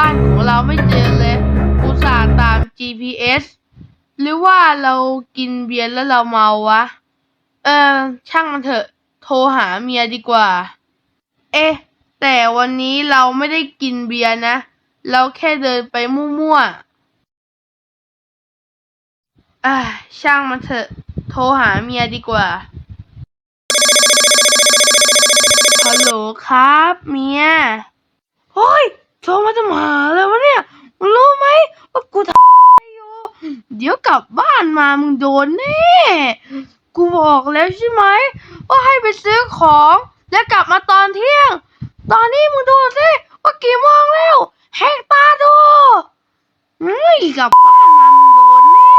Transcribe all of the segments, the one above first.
บ้านของเราไม่เจอเลยอุตส่าห์ตาม GPS หรือว่าเรากินเบียร์แล้วเราเมาวะ เออ ช่างมันเถอะ โทรหาเมียดีกว่า เอ๊ะ แต่วันนี้เราไม่ได้กินเบียร์นะ เราแค่เดินไปมั่วๆอ่ช่างมันเถอะ โทรหาเมียดีกว่า ฮัลโหลครับ เมีย โอ้ย โทรมาจะมาเลยวะเนี่ยมึงรู้ไหมว่ากูทำอยู่เดี๋ยวกลับบ้านมามึงโดนแน่กูบอกแล้วใช่ไหมว่าให้ไปซื้อของ แล้วกลับมาตอนเที่ยง ตอนนี้มึงดูสิว่ากี่โมงแล้วแหกตาดูเฮ้ยกลับบ้านมามึงโดนแน่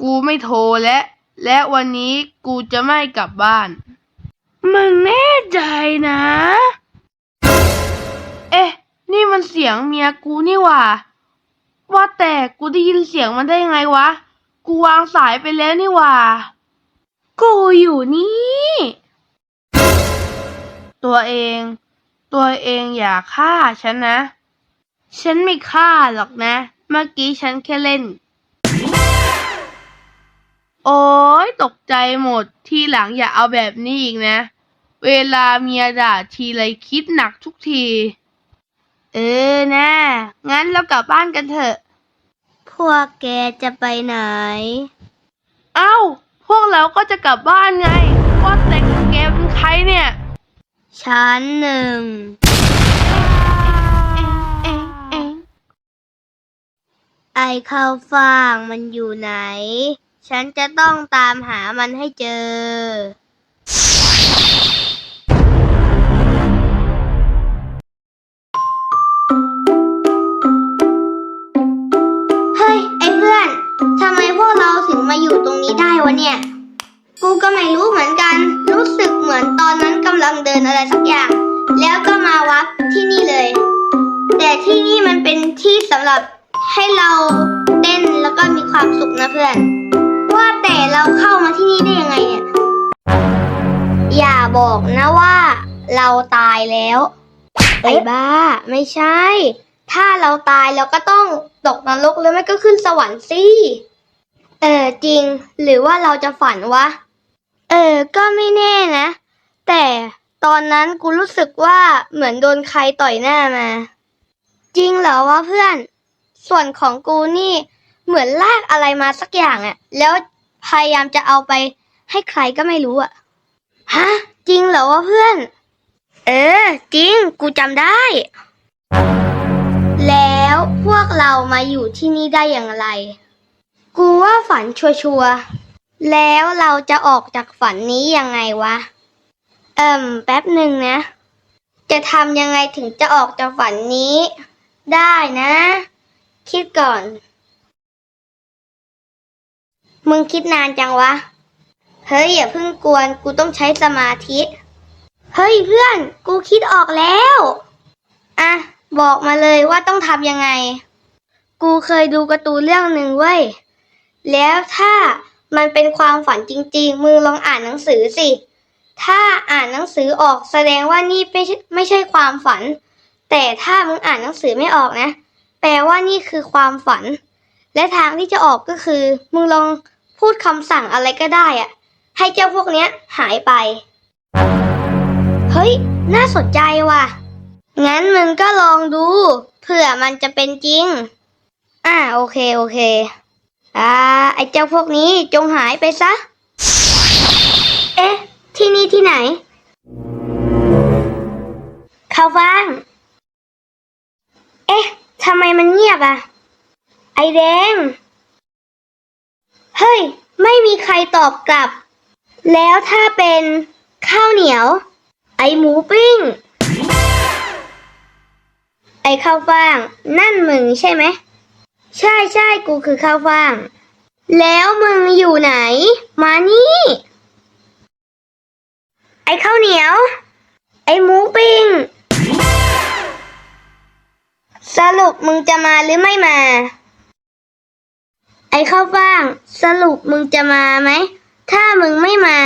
กูไม่โทรแล้วและวันนี้กูจะไม่กลับบ้าน มึงแน่ใจนะ เสียงเมียกูนี่หว่า ว่าแต่กูได้ยินเสียงมันได้ยังไงวะ กูวางสายไปแล้วนี่หว่า กูอยู่นี่ ตัวเอง ตัวเองอย่าฆ่าฉันนะ ฉันไม่ฆ่าหรอกนะ เมื่อกี้ฉันแค่เล่น โอ้ยตกใจหมด ทีหลังอย่าเอาแบบนี้อีกนะ เวลาเมียด่าทีไรคิดหนักทุกที เออนะ งั้นเรากลับบ้านกันเถอะ พวกแกจะไปไหน เอ้า พวกเราก็จะกลับบ้านไง ว่าแต่แกเป็นใครเนี่ย ชั้นหนึ่งเองเองเองไอข้าวฟ่างมันอยู่ไหน ฉันจะต้องตามหามันให้เจอ มาอยู่ตรงนี้ได้วะเนี่ย กูก็ไม่รู้เหมือนกัน รู้สึกเหมือนตอนนั้นกำลังเดินอะไรสักอย่าง แล้วก็มาวัดที่นี่เลย แต่ที่นี่มันเป็นที่สำหรับให้เราเต้นแล้วก็มีความสุขนะเพื่อน ว่าแต่เราเข้ามาที่นี่ได้ยังไงเนี่ย อย่าบอกนะว่าเราตายแล้วไอ้บ้า ไม่ใช่ ถ้าเราตายเราก็ต้องตกนรกหรือไม่ก็ขึ้นสวรรค์สิ เออจริง หรือว่าเราจะฝันวะ เออ ก็ไม่แน่นะ แต่ตอนนั้นกูรู้สึกว่าเหมือนโดนใครต่อยหน้ามา จริงเหรอวะเพื่อน ส่วนของกูนี่เหมือนลากอะไรมาสักอย่างอะแล้วพยายามจะเอาไปให้ใครก็ไม่รู้อะฮะ จริงเหรอวะเพื่อน เออ จริง กูจำได้ แล้วพวกเรามาอยู่ที่นี่ได้อย่างไร กูว่าฝันชัวร์ๆแล้วเราจะออกจากฝันนี้ยังไงวะ เอิ่ม แป๊บหนึ่งนะ จะทำยังไงถึงจะออกจากฝันนี้ ได้นะ คิดก่อน มึงคิดนานจังวะ เฮ้ย อย่าเพิ่งกวน กูต้องใช้สมาธิ เฮ้ยเพื่อน กูคิดออกแล้ว อะ บอกมาเลยว่าต้องทำยังไง กูเคยดูการ์ตูนเรื่องหนึ่งเว้ย แล้วถ้ามันเป็นความฝันจริงๆมึงลองอ่านหนังสือสิ ถ้าอ่านหนังสือออกแสดงว่านี่ไม่ใช่ไม่ใช่ความฝัน แต่ถ้ามึงอ่านหนังสือไม่ออกนะ แปลว่านี่คือความฝัน และทางที่จะออกก็คือ มึงลองพูดคำสั่งอะไรก็ได้อะให้เจ้าพวกเนี้ยหายไป เฮ้ย น่าสนใจว่ะ งั้นมึงก็ลองดู เผื่อมันจะเป็นจริง อ่าโอเค โอเค อ่า ไอ้เจ้าพวกนี้จงหายไปซะ เอ๊ะ ที่นี่ที่ไหน เข้าฟังเอ๊ะทำไมมันเงียบอะไอแดง เฮ้ย ไม่มีใครตอบกลับ แล้วถ้าเป็นข้าวเหนียว ไอหมูปิ้ง ไอข้าวฟ่าง นั่นมึงใช่ไหม ใช่ใช่กูคือข้าวฟ่าง แล้วมึงอยู่ไหน มานี่ ไอข้าวเหนียว ไอหมูปิ้ง สรุปมึงจะมาหรือไม่มา ไอข้าวฟ่าง สรุปมึงจะมาไหม ถ้ามึงไม่มา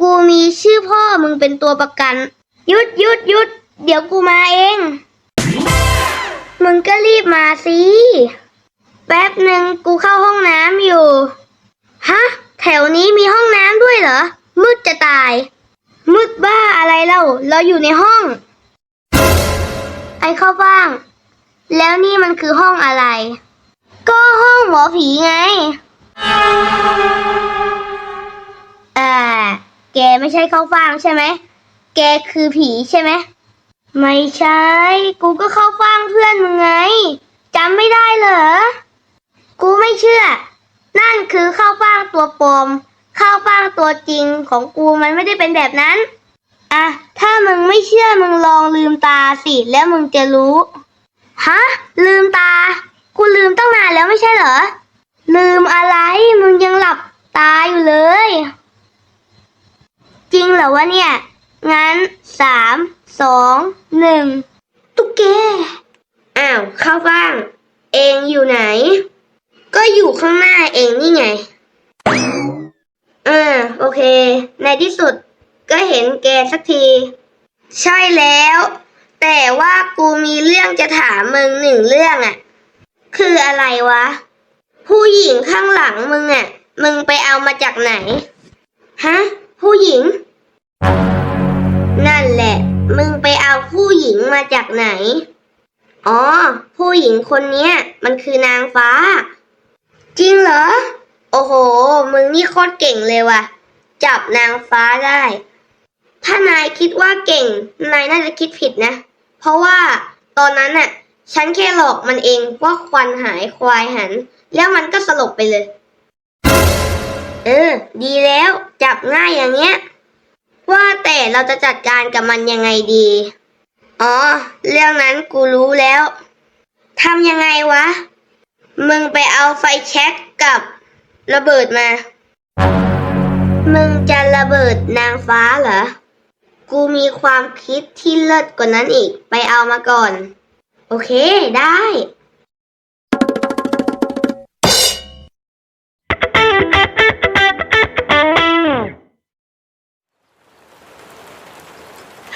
กูมีชื่อพ่อมึงเป็นตัวประกัน ยุดยุดยุด เดี๋ยวกูมาเอง มึงก็รีบมาสิ แป๊บหนึ่งกูเข้าห้องน้ำอยู่ ฮะ แถวนี้มีห้องน้ำด้วยเหรอ มืดจะตาย มืดบ้าอะไรเล่า เราอยู่ในห้อง ไอ้เข้าบ้าง แล้วนี่มันคือห้องอะไร ก็ห้องหมอผีไงอ่าแกไม่ใช่เข้าฟางใช่ไหม แกคือผีใช่ไหม ไม่ใช่ กูก็เข้าฟางเพื่อนมึงไงจำไม่ได้เหรอ กูไม่เชื่อ นั่นคือข้าวฟ่างตัวปลอม ข้าวฟ่างตัวจริงของกูมันไม่ได้เป็นแบบนั้น อะ ถ้ามึงไม่เชื่อมึงลองลืมตาสิ แล้วมึงจะรู้ ฮะ ลืมตา กูลืมตั้งนานแล้วไม่ใช่เหรอ ลืมอะไร มึงยังหลับตาอยู่เลย จริงเหรอวะเนี่ย งั้นสามสองหนึ่งตุ๊กแกอ้าวข้าวฟ่าง เองอยู่ไหน ก็อยู่ข้างหน้าเองนี่ไงอ่าโอเค ในที่สุดก็เห็นแกสักที ใช่แล้ว แต่ว่ากูมีเรื่องจะถามมึงหนึ่งเรื่องอะ่ะ คืออะไรวะ ผู้หญิงข้างหลังมึงอะ่ะ มึงไปเอามาจากไหน ฮะ ผู้หญิง นั่นแหละ มึงไปเอาผู้หญิงมาจากไหน อ๋อ ผู้หญิงคนเนี้ย มันคือนางฟ้า จริงเหรอ โอ้โห มึงนี่โคตรเก่งเลยว่ะ จับนางฟ้าได้ ถ้านายคิดว่าเก่ง นายน่าจะคิดผิดนะ เพราะว่าตอนนั้นน่ะ ฉันแค่หลอกมันเองว่าควันหายควายหัน แล้วมันก็สลบไปเลย เออ ดีแล้ว จับง่ายอย่างเงี้ย ว่าแต่เราจะจัดการกับมันยังไงดี อ๋อ เรื่องนั้นกูรู้แล้ว ทำยังไงวะ มึงไปเอาไฟแช็กกับระเบิดมา มึงจะระเบิดนางฟ้าเหรอ กูมีความคิดที่เลิศกว่านั้นอีก ไปเอามาก่อน โอเคได้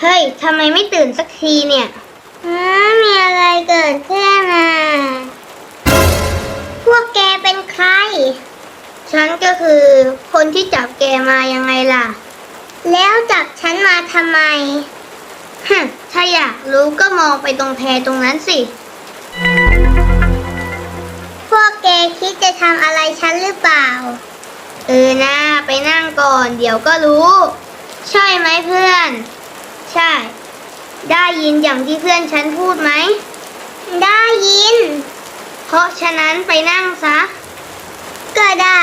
เฮ้ยทำไมไม่ตื่นสักทีเนี่ยฮะมีอะไรเกิดขึ้นอะ พวกแกเป็นใคร ฉันก็คือคนที่จับแกมายังไงล่ะ แล้วจับฉันมาทำไมฮะถ้าอยากรู้ก็มองไปตรงแพตรงนั้นสิ พวกแกคิดจะทำอะไรฉันหรือเปล่า เออนะ ไปนั่งก่อน เดี๋ยวก็รู้ ใช่ไหมเพื่อน ใช่ ได้ยินอย่างที่เพื่อนฉันพูดไหม ได้ยิน เพราะฉะนั้นไปนั่งซะ ก็ได้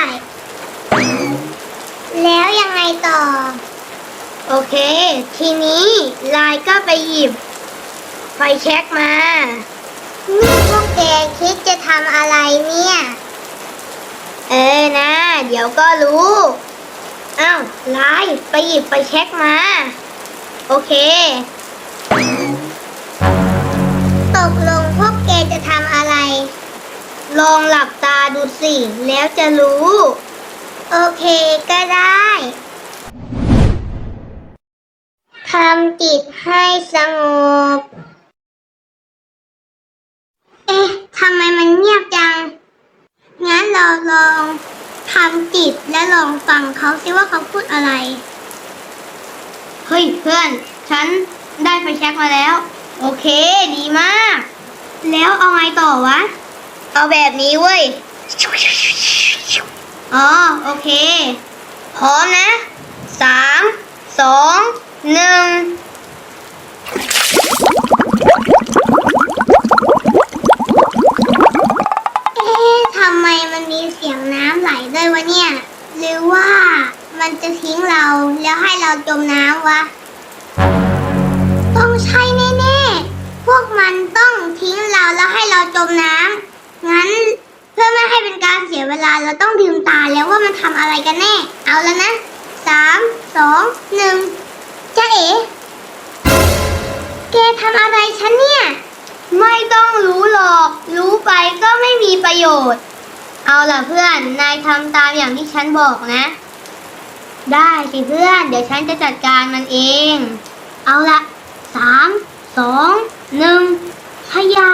แล้วยังไงต่อ โอเค ทีนี้ลายก็ไปหยิบ ไฟแช็กมานี่พวกแกคิดจะทำอะไรเนี่ย เออนะ เดี๋ยวก็รู้อ้าวลายไปหยิบไฟแช็กมา โอเค ตกล ลองหลับตาดูสิ แล้วจะรู้ โอเคก็ได้ทำจิตให้สงบ เอ๊ะทำไมมันเงียบจัง งั้นเราลองทำจิตและลองฟังเขาสิว่าเขาพูดอะไร เฮ้ยเพื่อน ฉันได้ไฟแช็กมาแล้ว โอเค ดีมาก แล้วเอาไงต่อวะ เอาแบบนี้เว้ย อ๋อ โอเค พร้อมนะสามสองหนึ่งเอ๊ะทำไมมันมีเสียงน้ำไหลด้วยวะเนี่ย หรือว่ามันจะทิ้งเราแล้วให้เราจมน้ำวะ ต้องใช่แน่ๆ พวกมันต้องทิ้งเราแล้วให้เราจมน้ำ งั้นเพื่อไม่ให้เป็นการเสียเวลาเราต้องลืมตาแล้วว่ามันทำอะไรกันแน่ เอาแล้วนะสามสองหนึ่งจ้าเอ๋แกทำอะไรฉันเนี่ย ไม่ต้องรู้หรอก รู้ไปก็ไม่มีประโยชน์ เอาล่ะเพื่อน นายทำตามอย่างที่ฉันบอกนะ ได้สิเพื่อน เดี๋ยวฉันจะจัดการมันเอง เอาละสามสองหนึ่งพยา